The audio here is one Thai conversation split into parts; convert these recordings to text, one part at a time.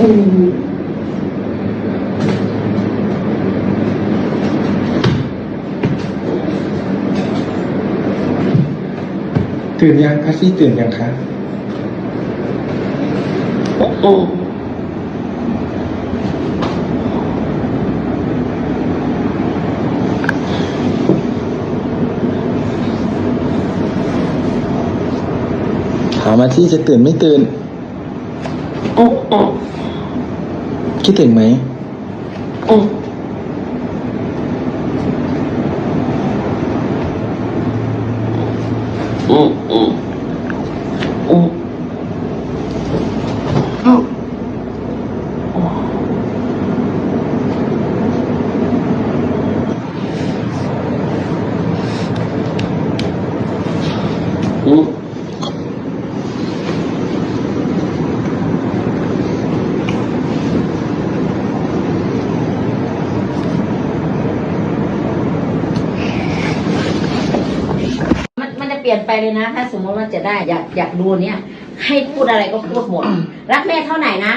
อื่นตื่นยังคะซี่ตื่นยังคะโอ้โหถามมาที่จะตื่นไม่ตื่นโอ้โอ คิดถึงไหมโอ้โอ้โอ้โอ้โอ้โอ้ มันมันจะ เปลี่ยนไปเลยนะ ถ้าสมมติว่าจะได้อยากอยากดูเนี่ย ให้พูดอะไรก็พูดหมด รักแม่เท่าไหร่นะ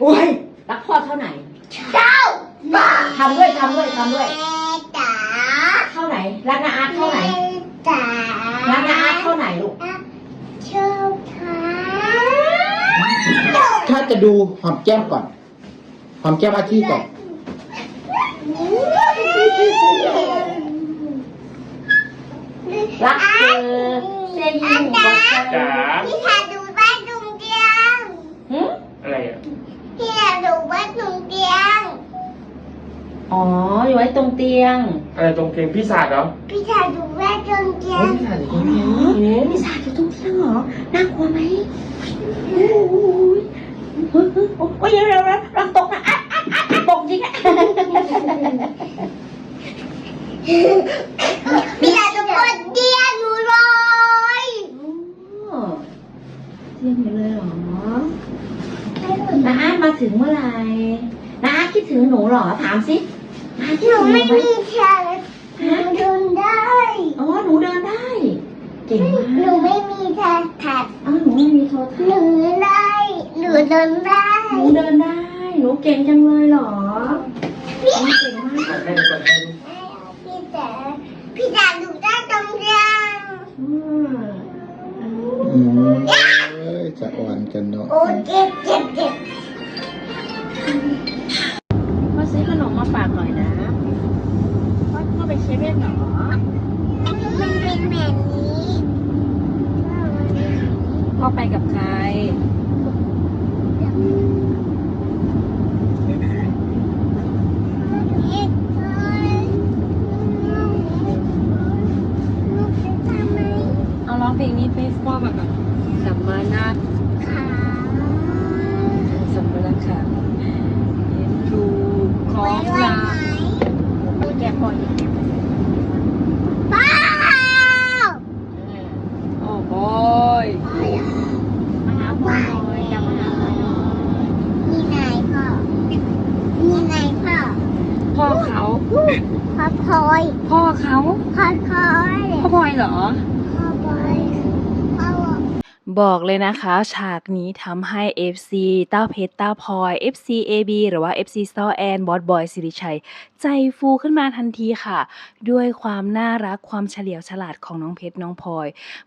โอ้ยรักพ่อเท่าไหร่ทำด้วยทำด้วยทำด้วยจ๋าเท่าไหร่รักนาอาร์ตเท่าไหร่จ๋ารักนาอาร์ตเท่าไหร่ลูกชอบค่ะถ้าจะดูหอมแก้มก่อนหอมแก้มอาซี่ก่อน รักเธอเซยิ่งกว่าใครจ๋าพี่ชาดูบ้านดุงเตียงหึอะไรอะพี่ชาดูบ้านดุงเตียงอ๋อ อยู่ไว้ตรงเตียงอะไรตรงเพลงพี่ศาสตร์เหรอพี่ชาดูบ้านดุงเตียโอ้งพี่ศาสตร์อย่างอ๋อนี้เหรอพี่สาวอยู่ตรงเตียงเหรอ น่ากลัวไหมโอ้ยเฮ้ยเฮ้ยโอ้ยเร็วเร็วเร็วรังตกนะอะอะอะอะตกจริงอะพี่ชาดูบ้านเตียงหนูเลย อ๋อเที่ยงอยู่เลยเหรอนาอาร์ตมาถึงเมื่อไหร่นาอาร์ตคิดถึงหนูเหรอ ถามสินาอาร์ตคิหดนูถึงหนูไม่ไหมมีชาหนูเดินได้อ๋อ หนูเดินได้ เก่งมากหนูไม่มีชาถัดอ๋อหนูไม่มีโทรทัศหนูน์ได้หนูเดินได้หนูเดินได้ หนูเก่งจังเลยเหรอหนูเก่งมากกดให้ดูกดให้ดูพี่จ๋าพี่จ๋าดูได้ตรงเตียง อืม อืมเอ้ย จะอ่อนกันเนาะโอ้เจ็บเจ็บเจ็บพ่อซื้อขนมมาฝากหน่อยนะพ่อพ่อไปเซเว่นเหรอมันเป็นแบบนี้พ่อไปกับใครเอาร้องเพลงนี้เฟซพ่อแบบสัมมานาสัมมานาค่ะเห็นดูของลาแกพออีก ป้า โอ้โหยมาหาพ่อหน่อยอยากมาหาพ่อหน่อย มีนายพ่อมีนายพ่อ พ่อเขา พ่อพลอย พ่อเขาพ่อพลอยพ่อพลอยเหรอ พ่อพลอยพ่อบอกเลยนะคะ ฉากนี้ทำให้ FC เต้าเพชรเต้าพลอย FC AB หรือว่า FC ซอแอนบอสบอยสิริชัย ใจฟูขึ้นมาทันทีค่ะ ด้วยความน่ารักความเฉลียวฉลาดของน้องเพชรน้องพลอย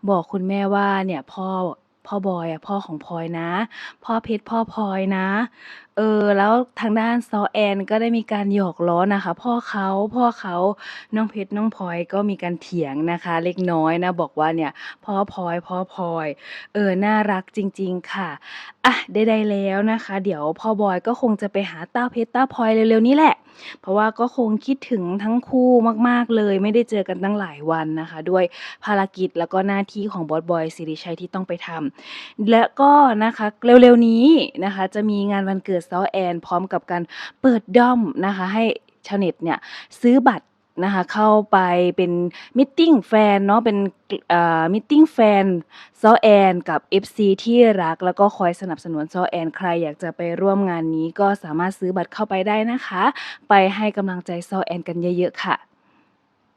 บอกคุณแม่ว่าเนี่ยพ่อพ่อบอยอะพ่อของพลอยนะ พ่อเพชรพ่อพลอยนะ เออ แล้วทางด้านซอแอน ก็ได้มีการหยอกล้อนะคะ พ่อเขา พ่อเขา น้องเพชร น้องพลอย ก็มีการเถียงนะคะ เล็กน้อยนะ บอกว่าเนี่ย พ่อพลอย พ่อพลอย เออ น่ารักจริง ๆ ค่ะ อะ ได้ ๆ แล้วนะคะ เดี๋ยวพ่อบอยก็คงจะไปหาต้าเพชรต้าพลอยเร็ว ๆ นี้แหละ เพราะว่าก็คงคิดถึงทั้งคู่มากๆเลย ไม่ได้เจอกันตั้งหลายวันนะคะ ด้วยภารกิจแล้วก็หน้าที่ของบอสบอยสิริชัยที่ต้องไปทำและก็นะคะ เร็วๆนี้นะคะ จะมีงานวันเกิดซอแอน พร้อมกับการเปิดด้อมนะคะให้ชาวเน็ตเนี่ยซื้อบัตรนะคะเข้าไปเป็นมิทติ้งแฟนเนาะเป็นมิทติ้งแฟนซอแอนกับ FC ที่รักแล้วก็คอยสนับสนุนซอแอนใครอยากจะไปร่วมงานนี้ก็สามารถซื้อบัตรเข้าไปได้นะคะ ไปให้กำลังใจซอแอนกันเยอะๆค่ะ